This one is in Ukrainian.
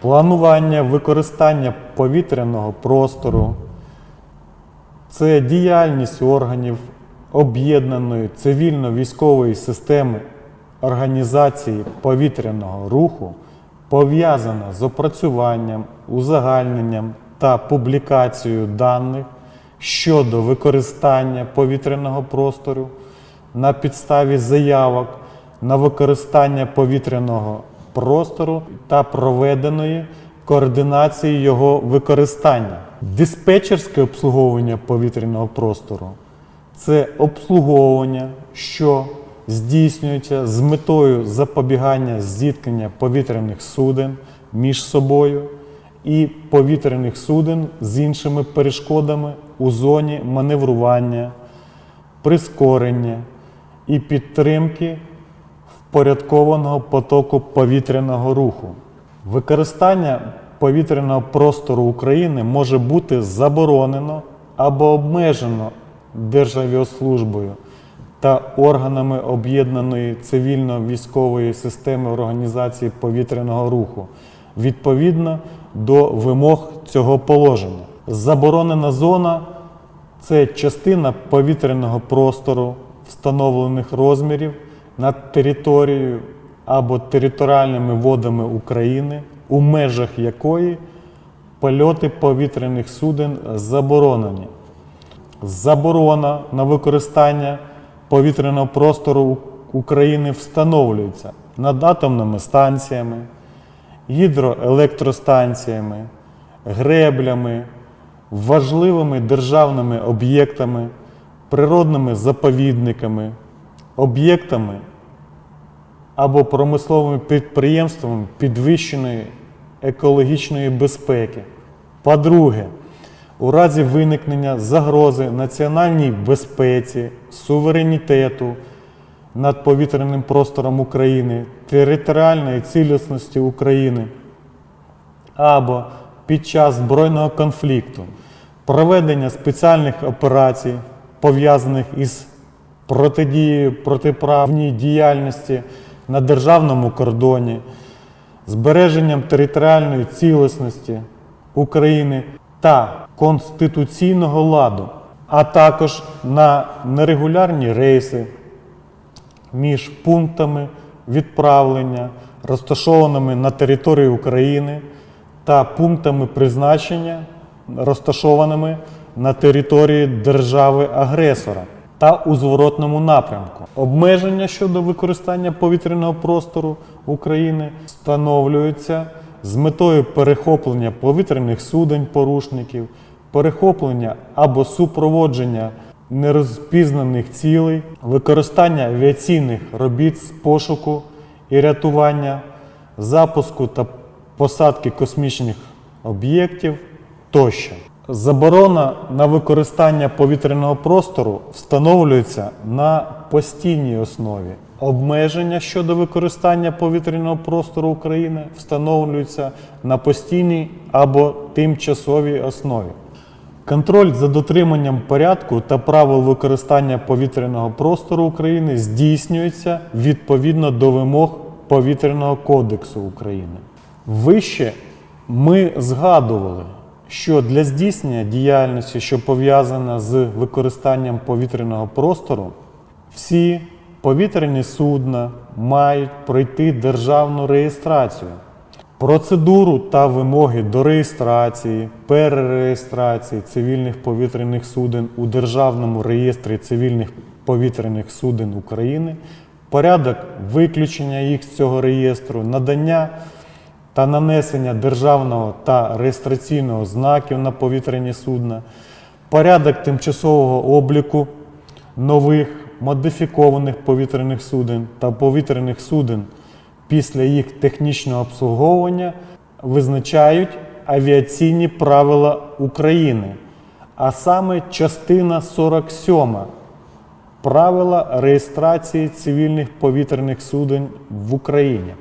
Планування використання повітряного простору це діяльність органів об'єднаної цивільно-військової системи організації повітряного руху, пов'язана з опрацюванням, узагальненням та публікацією даних щодо використання повітряного простору на підставі заявок на використання повітряного простору та проведеної координації його використання. Диспетчерське обслуговування повітряного простору це обслуговування, що здійснюється з метою запобігання зіткнення повітряних суден між собою і повітряних суден з іншими перешкодами у зоні маневрування, прискорення і підтримки впорядкованого потоку повітряного руху. Використання повітряного простору України може бути заборонено або обмежено Державіослужбою та органами об'єднаної цивільно-військової системи організації повітряного руху відповідно до вимог цього положення. Заборонена зона це частина повітряного простору встановлених розмірів над територією або територіальними водами України, у межах якої польоти повітряних суден заборонені. Заборона на використання повітряного простору України встановлюється над атомними станціями, гідроелектростанціями, греблями, важливими державними об'єктами, природними заповідниками, об'єктами або промисловими підприємствами підвищеної екологічної безпеки. По-друге, у разі виникнення загрози національній безпеці, суверенітету над повітряним простором України, територіальної цілісності України або під час збройного конфлікту, проведення спеціальних операцій, пов'язаних із протидією протиправній діяльності на державному кордоні, збереженням територіальної цілісності України та конституційного ладу, а також на нерегулярні рейси між пунктами відправлення, розташованими на території України, та пунктами призначення, розташованими на території держави-агресора та у зворотному напрямку. Обмеження щодо використання повітряного простору України встановлюються з метою перехоплення повітряних суден порушників, перехоплення або супроводження нерозпізнаних цілей, використання авіаційних робіт з пошуку і рятування, запуску та посадки космічних об'єктів тощо. Заборона на використання повітряного простору встановлюється на постійній основі. Обмеження щодо використання повітряного простору України встановлюються на постійній або тимчасовій основі. Контроль за дотриманням порядку та правил використання повітряного простору України здійснюється відповідно до вимог Повітряного кодексу України. Вище ми згадували, що для здійснення діяльності, що пов'язана з використанням повітряного простору, всі повітряні судна мають пройти державну реєстрацію. Процедуру та вимоги до реєстрації, перереєстрації цивільних повітряних суден у Державному реєстрі цивільних повітряних суден України, порядок виключення їх з цього реєстру, надання та нанесення державного та реєстраційного знаків на повітряні судна, порядок тимчасового обліку нових модифікованих повітряних суден та повітряних суден після їх технічного обслуговування визначають авіаційні правила України, а саме частина 47 правила реєстрації цивільних повітряних суден в Україні.